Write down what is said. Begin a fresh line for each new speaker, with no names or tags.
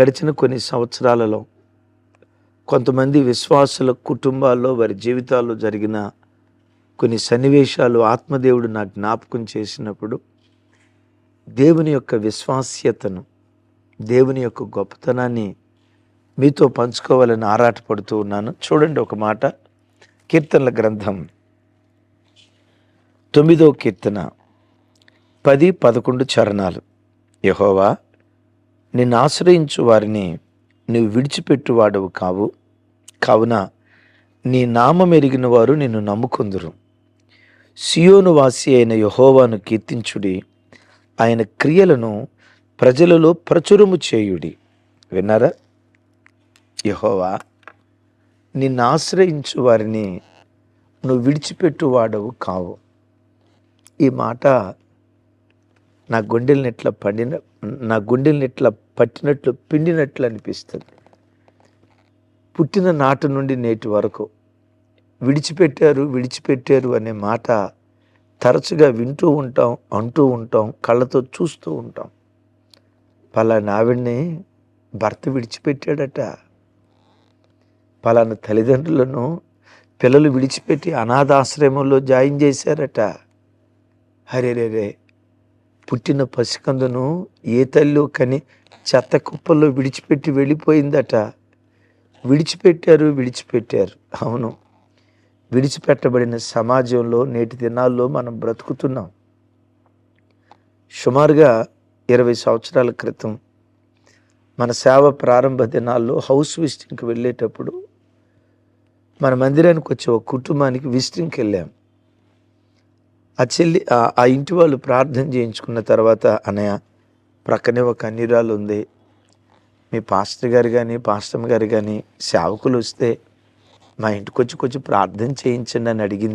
గడిచిన కొన్ని సంవత్సరాలలో కొంతమంది విశ్వాసుల కుటుంబాల్లో వారి జీవితాల్లో జరిగిన కొన్ని సన్నివేశాలు ఆత్మదేవుడు నా జ్ఞాపకం చేసినప్పుడు దేవుని యొక్క విశ్వాస్యతను దేవుని యొక్క గొప్పతనాన్ని మీతో పంచుకోవాలని ఆరాటపడుతూ ఉన్నాను. చూడండి ఒక మాట. కీర్తనల గ్రంథం తొమ్మిదో కీర్తన పది పదకొండు చరణాలు. యహోవా నిన్ను ఆశ్రయించు వారిని నువ్వు విడిచిపెట్టువాడవు కావు. కావున నీ నామం ఎరిగిన వారు నిన్ను నమ్ముకుందురు. సియోను వాసి అయిన యహోవాను కీర్తించుడి. ఆయన క్రియలను ప్రజలలో ప్రచురము చేయుడి. విన్నారా? యహోవా నిన్ను ఆశ్రయించు వారిని నువ్వు విడిచిపెట్టువాడవు కావు. ఈ మాట నా గుండెల్ని ఇట్లా పండిన నా గుండెల్ని పట్టినట్లు పిండినట్లు అనిపిస్తుంది. పుట్టిన నాటి నుండి నేటి వరకు విడిచిపెట్టారు విడిచిపెట్టారు అనే మాట తరచుగా వింటూ ఉంటాం అంటూ ఉంటాం కళ్ళతో చూస్తూ ఉంటాం. పలానా ఆవిడ్ని భర్త విడిచిపెట్టాడట. పలానా తల్లిదండ్రులను పిల్లలు విడిచిపెట్టి అనాథాశ్రమంలో జాయిన్ చేశారట. హరే రే పుట్టిన పసికందును ఏ తల్లి కని చెత్త కుప్పల్లో విడిచిపెట్టి వెళ్ళిపోయిందట. విడిచిపెట్టారు విడిచిపెట్టారు. అవును. విడిచిపెట్టబడిన సమాజంలో నేటి దినాల్లో మనం బ్రతుకుతున్నాం. సుమారుగా ఇరవై సంవత్సరాల క్రితం మన సేవ ప్రారంభ దినాల్లో హౌస్ విజిటింగ్కి వెళ్ళేటప్పుడు మన మందిరానికి వచ్చే ఒక కుటుంబానికి విజిటింగ్కి వెళ్ళాం. ఆ చెల్లి ఆ- ఇంటి వాళ్ళు ప్రార్థన చేయించుకున్న తర్వాత అన్నయ్య ప్రక్కనే ఒక కన్నీరాలు ఉంది. మీ పాస్టర్ గారు కానీ పాస్టమ్ గారు కానీ సేవకులు వస్తే మా ఇంటికి వచ్చి కొంచెం ప్రార్థన చేయించండి అని అడిగింది.